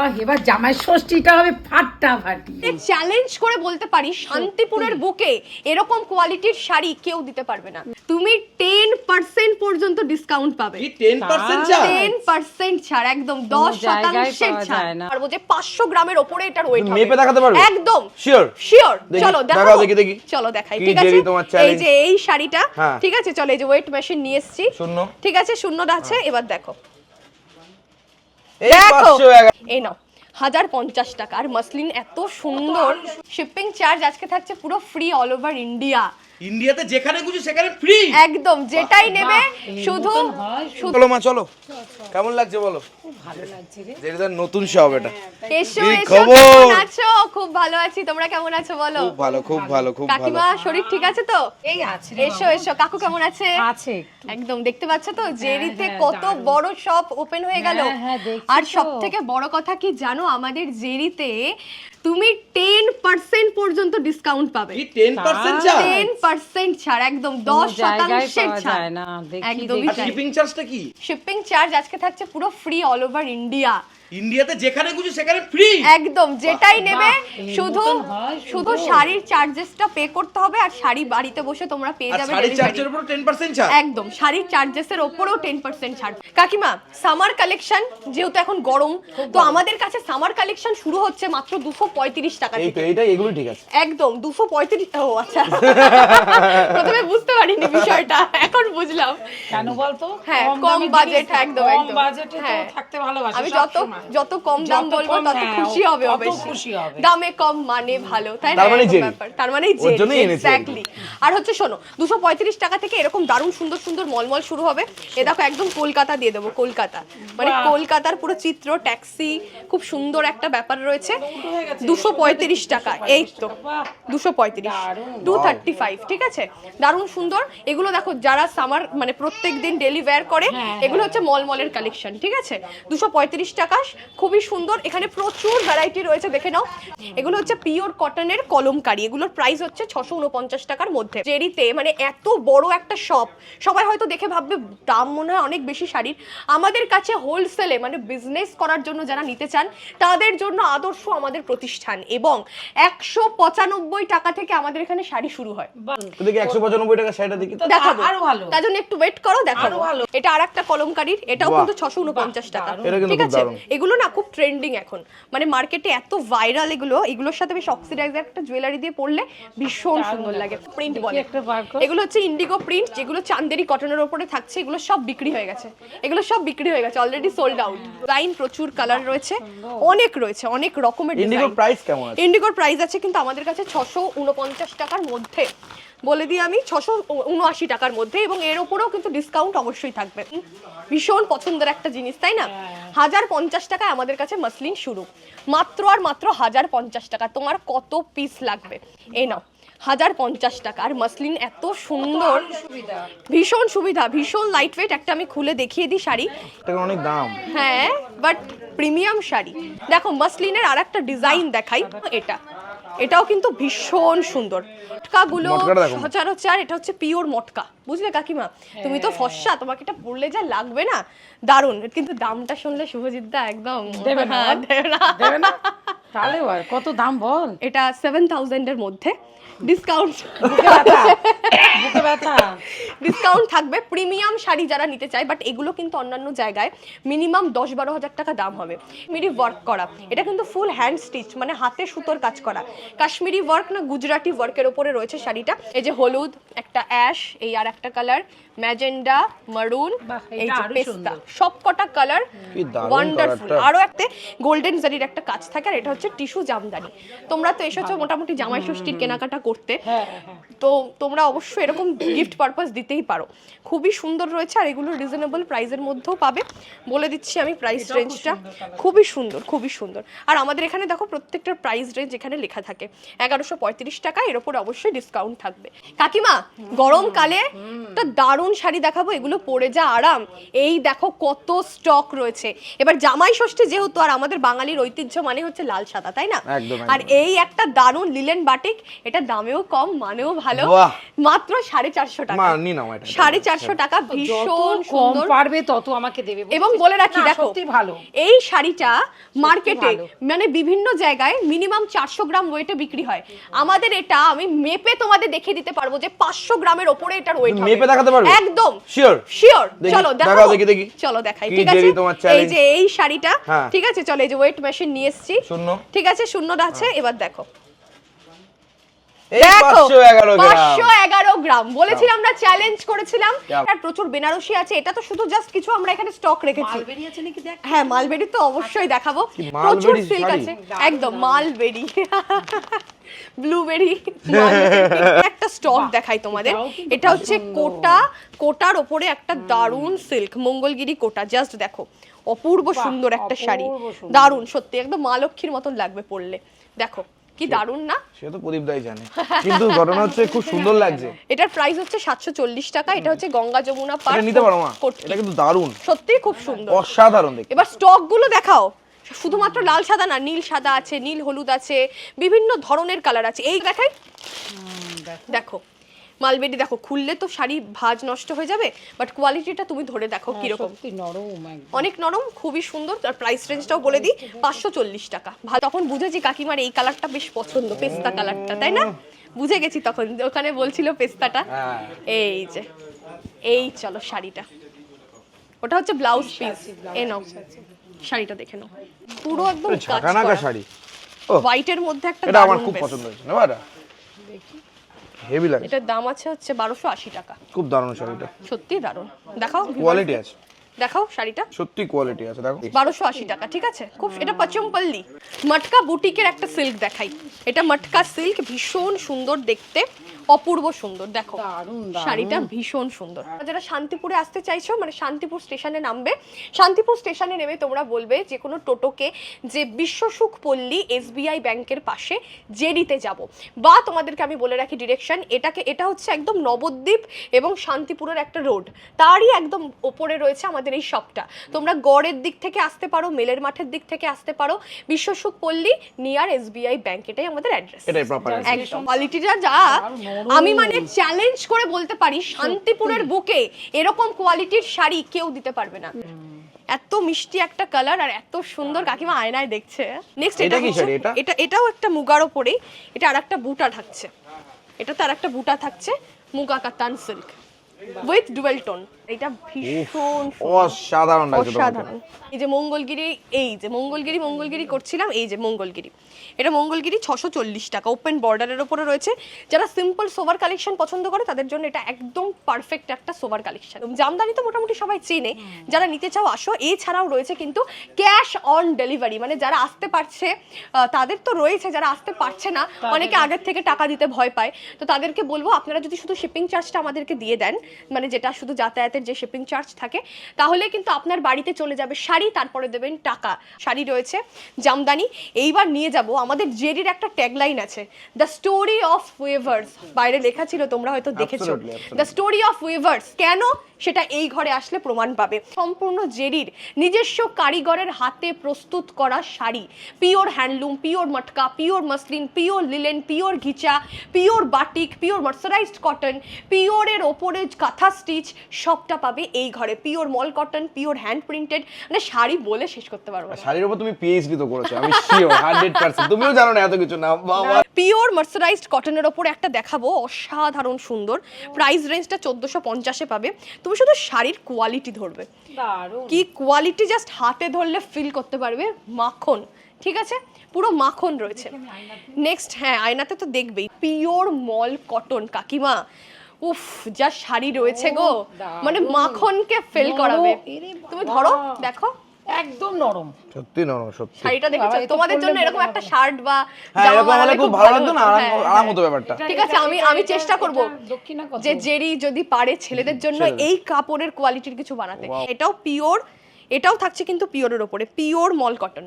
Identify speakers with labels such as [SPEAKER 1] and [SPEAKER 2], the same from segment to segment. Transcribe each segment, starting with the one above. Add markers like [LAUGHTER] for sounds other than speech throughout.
[SPEAKER 1] আহ এবার জামাই ষষ্ঠীটা হবে ফাটাফাটি
[SPEAKER 2] চ্যালেঞ্জ করে বলতে পারি শান্তিপুরের বুকে এরকম কোয়ালিটির শাড়ি কেউ দিতে পারবে না। তুমি টেন পার্সেন্ট পর্যন্ত ডিসকাউন্ট পাবে।
[SPEAKER 3] টেন পার্সেন্ট ছাড়?
[SPEAKER 2] একদম দশ শতাংশের ছাড়। পারব যে পাঁচশো গ্রামের ওপরে এটার ওয়েট
[SPEAKER 3] মেপে দেখাতে পারবে?
[SPEAKER 2] একদম।
[SPEAKER 3] Sure?
[SPEAKER 2] শিওর চলো
[SPEAKER 3] দেখাও দেখি, দেখি।
[SPEAKER 2] চলো দেখাই। ঠিক আছে? এই যে এই শাড়িটা
[SPEAKER 3] হ্যাঁ।
[SPEAKER 2] ঠিক আছে? চলো এই যে ওয়েট মেশিন নিয়ে এসেছি।
[SPEAKER 3] শূন্য।
[SPEAKER 2] ঠিক আছে শূন্য আছে এবার দেখো। দেখো। এই নাও হাজার পঞ্চাশ টাকা। আর মাসলিন এত সুন্দর। শিপিং চার্জ আজকে থাকছে পুরো ফ্রি অল ওভার ইন্ডিয়া
[SPEAKER 3] ইন্ডিয়াতে যেখানে খুশি সেখানে ফ্রি
[SPEAKER 2] একদম যেটাই নেবে শুধু
[SPEAKER 1] হয়,
[SPEAKER 3] চলো মা চলো। কেমন লাগছে বলো?
[SPEAKER 1] ভালো লাগছে রে।
[SPEAKER 3] নতুন শপ এটা।
[SPEAKER 2] এসো এসো কেমন আছো? খুব ভালো আছি তোমরা কেমন আছো বলো?
[SPEAKER 3] খুব ভালো খুব ভালো খুব ভালো।
[SPEAKER 2] কাকিমা শরীর ঠিক আছে তো?
[SPEAKER 1] এই আছে
[SPEAKER 2] এসো এসো কাকু কেমন আছে?
[SPEAKER 1] আছে
[SPEAKER 2] একদম দেখতে পাচ্ছ তো? জেরিতে
[SPEAKER 1] হ্যাঁ,
[SPEAKER 2] কত বড় শপ ওপেন হয়ে গেল।
[SPEAKER 1] হ্যাঁ, হ্যাঁ,
[SPEAKER 2] আর। সব থেকে বড় কথা কি জানো? আমাদের জেরিতে তুমি টেন পার্সেন্ট পর্যন্ত ডিসকাউন্ট পাবে।
[SPEAKER 3] কি টেন পার্সেন্ট ছাড়?
[SPEAKER 2] টেন পার্সেন্ট ছাড় একদম দশ
[SPEAKER 1] কোনো জায়গায়
[SPEAKER 2] শতাংশের ছাড়।
[SPEAKER 1] না দেখি
[SPEAKER 2] একদমই
[SPEAKER 3] শিপিং চার্জটা কি?
[SPEAKER 2] শিপিং চার্জ আজকে থাকছে পুরো ফ্রি অল ওভার ইন্ডিয়া
[SPEAKER 3] ইন্ডিয়াতে যেখানে খুশি সেখানে ফ্রি
[SPEAKER 2] একদম যেটাই নেবে শুধু শুধু। শাড়ির চার্জেসটা পে করতে হবে আর শাড়ি বাড়িতে বসে তোমরা পেয়ে যাবে
[SPEAKER 3] শাড়ির চার্জের উপর টেন পার্সেন্ট ছাড়।
[SPEAKER 2] একদম শাড়ির চার্জেসের টেন পার্সেন্ট ছাড়। কাকিমা সামার কালেকশন যেহেতু এখন গরম তো আমাদের কাছে সামার কালেকশন শুরু হচ্ছে মাত্র দুশো পঁয়ত্রিশ টাকা
[SPEAKER 3] এই তো
[SPEAKER 2] থেকে
[SPEAKER 3] এইটা এগুলো ঠিক আছে।
[SPEAKER 2] একদম দুশো পঁয়ত্রিশ ও আচ্ছা। [LAUGHS] প্রথমে বুঝতে পারিনি বিষয়টা এখন বুঝলাম।
[SPEAKER 1] কেন বলতো?
[SPEAKER 2] হ্যাঁ, কম
[SPEAKER 1] দামি
[SPEAKER 2] budget,
[SPEAKER 1] জিনিস,
[SPEAKER 2] একদম,
[SPEAKER 1] কম
[SPEAKER 2] একদম।
[SPEAKER 1] বাজেটে তো
[SPEAKER 2] হ্যাঁ।
[SPEAKER 1] থাকতে ভালোবাসি
[SPEAKER 2] আমি যত। যত কম দাম বলব তত
[SPEAKER 1] হ্যাঁ,
[SPEAKER 2] খুশি হবে অবশ্যই। দামে কম মানে ভালো তাই না?
[SPEAKER 3] মানে
[SPEAKER 2] ব্যাপার। তার
[SPEAKER 3] আর
[SPEAKER 2] এক্স্যাক্টলি আর হচ্ছে শোনো দুশো পঁয়ত্রিশ টাকা থেকে এরকম দারুণ সুন্দর সুন্দর মলমল শুরু হবে। এ দেখো একদম কলকাতা দিয়ে দেবো কলকাতা। মানে কলকাতার পুরো চিত্র ট্যাক্সি খুব সুন্দর একটা ব্যাপার রয়েছে। দুশো পঁয়ত্রিশ টাকা। এই তো। দুশো পঁয়ত্রিশ। টু থার্টি ফাইভ ঠিক আছে? দারুণ সুন্দর। এগুলো দেখো যারা সামার মানে প্রত্যেক দিন ডেলি ওয়্যার করে
[SPEAKER 1] হ্যাঁ,
[SPEAKER 2] এগুলো হচ্ছে মলমলের কালেকশন ঠিক আছে? দুশো পঁয়ত্রিশ টাকা খুবই সুন্দর। এখানে প্রচুর ভ্যারাইটি রয়েছে দেখে নাও। এগুলো হচ্ছে পিওর কটনের কলমকারি। এগুলোর প্রাইস হচ্ছে ছশো উনপঞ্চাশ টাকার মধ্যে। জেরিতে মানে এত বড় একটা শপ সবাই হয়তো দেখে ভাববে দাম মনে হয় অনেক বেশি শাড়ির। আমাদের কাছে হোলসেলে মানে বিজনেস করার জন্য যারা নিতে চান তাদের জন্য আদর্শ আমাদের প্রতিষ্ঠান এবং একশো পঁচানব্বই টাকা থেকে আমাদের এখানে শাড়ি শুরু হয়।
[SPEAKER 3] দেখি একশো পঁচানব্বই টাকা শাড়িটা দেখি।
[SPEAKER 2] দেখাবো।
[SPEAKER 1] আরও ভালো।
[SPEAKER 2] তার জন্য একটু ওয়েট করো দেখাবো।
[SPEAKER 1] ভালো।
[SPEAKER 2] এটা আর একটা কলমকারির এটাও কিন্তু ছশো উনপঞ্চাশ টাকা। ঠিক আছে। এগুলো না খুব ট্রেন্ডিং এখন। মানে মার্কেটে এত ভাইরাল এগুলো এগুলোর সাথে বেশ অক্সিডাইজার একটা জুয়েলারি দিয়ে পরলে ভীষণ সুন্দর লাগে। প্রিন্ট বলে। এগুলো হচ্ছে ইন্ডিগো প্রিন্ট যেগুলো চান্দেরি কটনের ওপরে থাকছে এগুলো সব বিক্রি হয়ে গেছে। এগুলো সব বিক্রি হয়ে গেছে অলরেডি সোল্ড আউট লাইন প্রচুর কালার রয়েছে অনেক রয়েছে অনেক রকমের
[SPEAKER 3] ইন্ডিগোর
[SPEAKER 2] ডিজাইন
[SPEAKER 3] প্রাইস কেমন আছে?
[SPEAKER 2] ইন্ডিগোর প্রাইস আছে কিন্তু আমাদের কাছে ছশো উনপঞ্চাশ টাকার মধ্যে। বলে দিই আমি ছশো উনআশি টাকার মধ্যে এবং এর ওপরেও কিন্তু ডিসকাউন্ট অবশ্যই থাকবে। ভীষণ পছন্দের একটা জিনিস তাই না? হাজার পঞ্চাশ টাকায় আমাদের কাছে মাসলিন শুরু। মাত্র আর মাত্র হাজার পঞ্চাশ টাকা। তোমার কত পিস লাগবে? এ নাও হাজার পঞ্চাশ টাকা। আর মাসলিন এত সুন্দর। ভীষণ সুবিধা ভীষণ লাইট ওয়েট একটা আমি খুলে দেখিয়ে দিই শাড়ি।
[SPEAKER 3] অনেক দাম।
[SPEAKER 2] হ্যাঁ বাট প্রিমিয়াম শাড়ি। দেখো মাসলিনের আর একটা ডিজাইন দেখাই। এটা এটাও কিন্তু ভীষণ সুন্দর। মটকাগুলো। সচরাচর এটা হচ্ছে পিওর মটকা। বুঝলে কাকিমা? তুমি তো ফসা তোমাকে এটা বললে যা লাগবে না দারুণ কিন্তু দামটা শুনলে শুভজিৎ দা একদম
[SPEAKER 1] দেবে না।
[SPEAKER 2] হ্যাঁ, দেবে না।
[SPEAKER 1] দেবে না? তাহলে আর কত দাম বল?
[SPEAKER 2] এটা সেভেন থাউজেন্ডের মধ্যে ডিসকাউন্ট ডিসকাউন্ট থাকবে। প্রিমিয়াম শাড়ি যারা নিতে চায় বাট এগুলো কিন্তু অন্যান্য জায়গায় মিনিমাম দশ বারো হাজার টাকা দাম হবে। কাশ্মীরি ওয়ার্ক করা। এটা কিন্তু ফুল হ্যান্ড স্টিচ মানে হাতে সুতোর কাজ করা। কাশ্মীরি ওয়ার্ক না গুজরাটি ওয়ার্কের ওপরে রয়েছে শাড়িটা। এই যে হলুদ একটা অ্যাশ এই আর একটা কালার ম্যাজেন্ডা মারুন এই যে পেস্তা। সব কটা কালার ওয়ান্ডারফুল। আরও একটা গোল্ডেন জারির একটা কাজ থাকে আর এটা হচ্ছে টিস্যু জামদানি। তোমরা তো এসেছ মোটামুটি জামাই ষষ্ঠীর কেনাকাটা করতে।
[SPEAKER 1] হ্যাঁ হ্যাঁ
[SPEAKER 2] তো তোমরা অবশ্যই এরকম গিফট পারপাস দিতেই পারো। খুবই সুন্দর রয়েছে আর এগুলো রিজনেবল প্রাইসের মধ্যেও পাবে। বলে দিচ্ছি আমি প্রাইস রেঞ্জটা খুবই সুন্দর খুবই সুন্দর। আর আমাদের এখানে দেখো প্রত্যেকটার প্রাইস রেঞ্জ এখানে লেখা থাকে। এগারোশো পঁয়ত্রিশ টাকা এর ওপর অবশ্যই ডিসকাউন্ট থাকবে। কাকিমা গরমকালে একটা দারুণ শাড়ি দেখাবো এগুলো পরে যা আরাম। এই দেখো কত স্টক রয়েছে। এবার জামাই ষষ্ঠী যেহেতু আর আমাদের বাঙালির ঐতিহ্য মানে হচ্ছে লাল শাড়ি। সাদা তাই না? আর এই একটা দারুণ লিলেন বাটিক এটা দামেও কম মানেও ভালো। মাত্র সাড়ে চারশো টাকা।
[SPEAKER 3] মা নি এটা।
[SPEAKER 2] সাড়ে চারশো টাকা ভীষণ সুন্দর।
[SPEAKER 1] পারবে তত আমাকে দেবে
[SPEAKER 2] এবং বলে রাখি দেখো
[SPEAKER 1] সত্যি ভালো।
[SPEAKER 2] এই শাড়িটা মার্কেটে মানে বিভিন্ন জায়গায় মিনিমাম চারশো গ্রাম ওয়েটে বিক্রি হয়। আমাদের এটা আমি মেপে তোমাদের দেখিয়ে দিতে পারব যে পাঁচশো গ্রামের ওপরে এটার ওয়েট
[SPEAKER 3] মেপে দেখাতে পারবে?
[SPEAKER 2] একদম।
[SPEAKER 3] Sure?
[SPEAKER 2] শিওর চলো
[SPEAKER 3] দেখাও
[SPEAKER 2] দেখাও।
[SPEAKER 3] দেখি, দেখি।
[SPEAKER 2] চলো দেখাই। ঠিক আছে? এই যে এই শাড়িটা
[SPEAKER 3] হ্যাঁ।
[SPEAKER 2] ঠিক আছে? চলো এই যে ওয়েট মেশিন নিয়ে এসেছি।
[SPEAKER 3] শূন্য।
[SPEAKER 2] ঠিক আছে শূন্য আছে এবার দেখো।
[SPEAKER 3] এই
[SPEAKER 2] দেখো
[SPEAKER 3] 511 গ্রাম।
[SPEAKER 2] এগারো গ্রাম। বলেছিলাম আমরা চ্যালেঞ্জ করেছিলাম। আর প্রচুর বেনারসি আছে এটা তো শুধু জাস্ট কিছু আমরা এখানে স্টক রেখেছি।
[SPEAKER 1] মালবেরি আছে নাকি দেখ?
[SPEAKER 2] হ্যাঁ মালবেরি তো অবশ্যই দেখাবো। প্রচুর সিল্ক আছে। একদম মালবেরি। [LAUGHS] ব্লুবেরি [LAUGHS] একটা স্টক দেখাই তোমাদের। এটা হচ্ছে কোটা। কোটার ওপরে একটা দারুণ সিল্ক মঙ্গলগিরি কোটা। জাস্ট দেখো অপূর্ব সুন্দর একটা শাড়ি। দারুণ সত্যি একদম মা লক্ষ্মীর মতন লাগবে পরলে। দেখো কি দারুণ না?
[SPEAKER 3] সে তো প্রদীপ দাই জানে। কিন্তু ঘটনা হচ্ছে খুব সুন্দর লাগছে।
[SPEAKER 2] এটার প্রাইস হচ্ছে সাতশো চল্লিশ টাকা এটা হচ্ছে গঙ্গা যমুনা পার
[SPEAKER 3] এটা নিতে পারো মা এটা কিন্তু দারুণ।
[SPEAKER 2] সত্যি খুব সুন্দর।
[SPEAKER 3] অসাধারণ দেখতে।
[SPEAKER 2] এবার স্টকগুলো দেখাও। শুধুমাত্র লাল সাদা না নীল সাদা আছে নীল হলুদ আছে বিভিন্ন ধরনের কালার আছে। এই দেখাই। দেখো মালবেরি দেখো খুললে তো শাড়ি ভাজ নষ্ট হয়ে যাবে বাট কোয়ালিটিটা তুমি ধরে দেখো কীরকম।
[SPEAKER 1] সত্যি নরম
[SPEAKER 2] অনেক নরম খুবই সুন্দর আর প্রাইস রেঞ্জটাও বলে দিই পাঁচশো চল্লিশ টাকা। ভালো তখন বুঝেছি কাকিমার এই কালারটা বেশ পছন্দ পেস্তা কালারটা তাই না? বুঝে গেছি তখন ওখানে বলছিল পেস্তাটা।
[SPEAKER 3] হ্যাঁ।
[SPEAKER 2] এই যে এই চলো শাড়িটা। ওটা হচ্ছে ব্লাউজ পিস এ নাও শাড়িটা দেখে নাও। পুরো একদম কাজ করা
[SPEAKER 3] শাড়ি। ও
[SPEAKER 2] হোয়াইটের মধ্যে একটা
[SPEAKER 3] এটা আমার খুব পছন্দ হয়েছে না? এটা হেভি লাগে
[SPEAKER 2] এটার দাম আছে হচ্ছে বারোশো আশি টাকা।
[SPEAKER 3] খুব দারুণ শাড়িটা।
[SPEAKER 2] সত্যি দারুণ। দেখাও
[SPEAKER 3] কোয়ালিটি আছে।
[SPEAKER 2] দেখাও শাড়িটা।
[SPEAKER 3] সত্যি কোয়ালিটি আছে দেখো।
[SPEAKER 2] বারোশো আশি টাকা ঠিক আছে? খুব এটা পচমপল্লি। মটকা বুটিকের একটা সিল্ক দেখাই। এটা মটকা সিল্ক ভীষণ সুন্দর দেখতে। অপূর্ব সুন্দর দেখো। শাড়িটা ভীষণ সুন্দর। যারা শান্তিপুরে আসতে চাইছো মানে শান্তিপুর স্টেশনে নামবে শান্তিপুর স্টেশনে নেমে তোমরা বলবে যে কোনো টোটোকে যে বিশ্বসুখ পল্লী এসবিআই ব্যাংকের পাশে জেডিতে যাব। বা তোমাদেরকে আমি বলে রাখি ডিরেকশন এটাকে এটা হচ্ছে একদম নবদ্বীপ এবং শান্তিপুরের একটা রোড তারই একদম ওপরে রয়েছে আমাদের এই শপটা তোমরা গড়ের দিক থেকে আসতে পারো মেলের মাঠের দিক থেকে আসতে পারো। বিশ্বসুখ পল্লী নিয়ার এসবিআই ব্যাংক এটাই আমাদের অ্যাড্রেস
[SPEAKER 3] এটাই প্রপার
[SPEAKER 2] একদম। কোয়ালিটিটা যা আমি মানে চ্যালেঞ্জ করে বলতে পারি শান্তিপুরের বুকে এরকম কোয়ালিটির শাড়ি কেউ দিতে পারবে না। এত মিষ্টি একটা কালার আর এত সুন্দর কাকিমা আয়নায় দেখছে। নেক্সট
[SPEAKER 3] এটা কি শাড়ি? এটা?
[SPEAKER 2] এটা এটাও একটা মুগার ওপরে এটা আরেকটা বুটা থাকছে। এটা তার একটা বুটা থাকছে মুগা কাতান সিল্ক উইথ ডুয়েল টোন এটা ভীষণ
[SPEAKER 3] অসাধারণ
[SPEAKER 2] অসাধারণ। এই যে মঙ্গলগিরি এই যে মঙ্গলগিরি মঙ্গলগিরি করছিলাম এই যে মঙ্গলগিরি। এটা মঙ্গলগিরি ছশো চল্লিশ টাকা ওপেন বর্ডারের ওপরে রয়েছে। যারা সিম্পল সোভার কালেকশন পছন্দ করে তাদের জন্য এটা একদম পারফেক্ট একটা সোভার কালেকশন জামদানি তো মোটামুটি সবাই চেনে। যারা নিতে চাও আসো। এছাড়াও রয়েছে কিন্তু ক্যাশ অন ডেলিভারি মানে যারা আসতে পারছে তাদের তো রয়েছে যারা আসতে পারছে না অনেকে আগের থেকে টাকা দিতে ভয় পায়। তো তাদেরকে বলব আপনারা যদি শুধু শিপিং চার্জটা আমাদেরকে দিয়ে দেন মানে যেটা শুধু যাতায়াতের যে শিপিং চার্জ থাকে তাহলে কিন্তু আপনার বাড়িতে চলে যাবে শাড়ি তারপরে দেবেন টাকা। শাড়ি রয়েছে জামদানি। এইবার নিয়ে যাব আমাদের জেরির একটা ট্যাগলাইন আছে দ্য স্টোরি অফ ওয়েভার্স বাইরে লেখা ছিল তোমরা হয়তো দেখেছ. দ্য স্টোরি অফ ওয়েভার্স কেন সেটা এই ঘরে আসলে প্রমাণ পাবে। সম্পূর্ণ জেরির নিজস্ব কারিগরের হাতে প্রস্তুত করা শাড়ি। পিওর হ্যান্ডলুম, পিওর মটকা, pure muslin, pure linen, pure ঘিচা, pure batik, pure mercerized cotton, পিওরের ওপরে কাঁথা স্টিচ সবটা পাবে এই ঘরে। Pure mul cotton, pure hand printed. মানে শাড়ি বলে শেষ করতে পারব
[SPEAKER 3] শাড়ির উপর তুমি পিএইচডি তো করেছ, আমি শিওর হান্ড্রেড পার্সেন্ট তুমিও জানো না এত কিছু না, বাবা।
[SPEAKER 2] পিওর মার্সারাইজড কটনের ওপর একটা দেখাবো অসাধারণ সুন্দর। প্রাইস রেঞ্জটা চোদ্দোশো পঞ্চাশে পাবে। তুমি শুধু শাড়ির কোয়ালিটি ধরবে। কি কোয়ালিটি জাস্ট হাতে ধরলে ফিল করতে পারবে? মাখন ঠিক আছে? পুরো মাখন রয়েছে। নেক্সট হ্যাঁ আয়নাতে তো দেখবেই। পিওর মল কটন কাকিমা। উফ যা শাড়ি রয়েছে গো। মানে মাখনকে ফেল করাবে। তুমি ধরো দেখো।
[SPEAKER 1] একদম নরম।
[SPEAKER 3] সত্যি নরম সত্যি।
[SPEAKER 2] শাড়িটা দেখেছ? তোমাদের জন্য এরকম একটা শার্ট বা
[SPEAKER 3] হ্যাঁ এরকম হলে খুব ভালো লাগতো না? আরাম
[SPEAKER 2] হ্যাঁ,
[SPEAKER 3] আরাম হতো ব্যাপারটা।
[SPEAKER 2] ঠিক আছে আমি আমি চেষ্টা করব যে জেরি যদি পারে ছেলেদের জন্য এই কাপড়ের কোয়ালিটির কিছু বানাতে। এটাও পিওর এটাও থাকছে কিন্তু পিওরের ওপরে পিওর মল কটন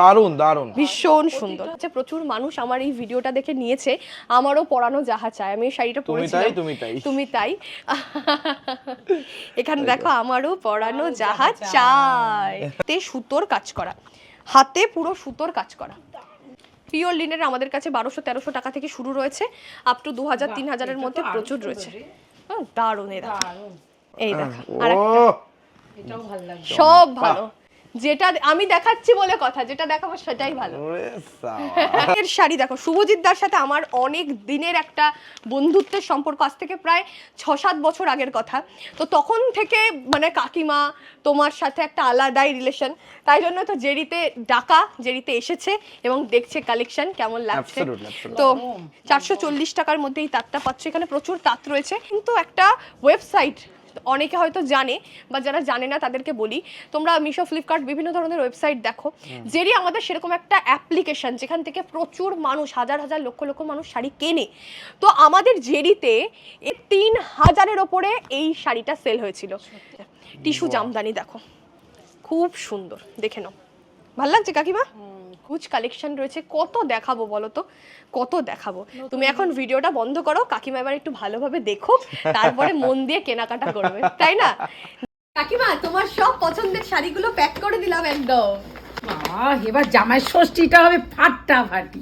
[SPEAKER 3] দারুণ দারুণ।
[SPEAKER 2] ভীষণ সুন্দর। আচ্ছা প্রচুর মানুষ আমার এই ভিডিওটা দেখে নিয়েছে। আমারও পরানো যাহা চায় আমি এই শাড়িটা
[SPEAKER 3] তুমি
[SPEAKER 2] পরেছিলাম।
[SPEAKER 3] তাই, তুমি তাই।
[SPEAKER 2] তুমি তাই। [LAUGHS] এখানে দেখো আমারও পরানো যাহা চায় তে সুতোর কাজ করা। হাতে পুরো সুতোর কাজ করা। পিওর লিনের আমাদের কাছে বারোশো তেরোশো টাকা থেকে শুরু রয়েছে। আপ টু দু হাজার তিন হাজারের মধ্যে প্রচুর রয়েছে। হ্যাঁ, দারুণ এই দেখো এই দেখো আর
[SPEAKER 1] এটাও ভালো লাগছে
[SPEAKER 2] সব ভালো। যেটা আমি দেখাচ্ছি বলে কথা যেটা দেখাবো সেটাই ভালো। এর শাড়ি দেখো শুভজিৎ দার সাথে আমার অনেক দিনের একটা বন্ধুত্বের সম্পর্ক আজ থেকে প্রায় ছ সাত বছর আগের কথা। তো তখন থেকে মানে কাকিমা তোমার সাথে একটা আলাদাই রিলেশন তাই জন্য তো জেরিতে ডাকা জেরিতে এসেছে এবং দেখছে কালেকশন কেমন লাগছে. তো চারশো চল্লিশ টাকার মধ্যে এই তাঁতটা পাচ্ছ এখানে প্রচুর তাঁত রয়েছে। কিন্তু একটা ওয়েবসাইট অনেকে হয়তো জানে বা যারা জানে না তাদেরকে বলি। তোমরা মিশো ফ্লিপকার্ট বিভিন্ন ধরনের ওয়েবসাইট দেখো যেরই আমাদের সেরকম একটা অ্যাপ্লিকেশন যেখান থেকে প্রচুর মানুষ হাজার হাজার লক্ষ লক্ষ মানুষ শাড়ি কেনে। তো আমাদের জেরিতে এ তিন হাজারের ওপরে এই শাড়িটা সেল হয়েছিল। টিস্যু জামদানি দেখো। খুব সুন্দর দেখে নাও। ভালো লাগছে কাকিমা? হুজ কালেকশন রয়েছে। কত দেখাবো বলো তো? কত দেখাবো? তুমি এখন ভিডিওটা বন্ধ করো কাকিমা এবার একটু ভালোভাবে দেখো তারপরে মন দিয়ে কেনাকাটা করবে। তাই না? কাকিমা তোমার সব পছন্দের শাড়িগুলো প্যাক করে দিলাম একদম।
[SPEAKER 1] আহ, এবার জামাই ষষ্ঠীটা হবে ফাটাফাটি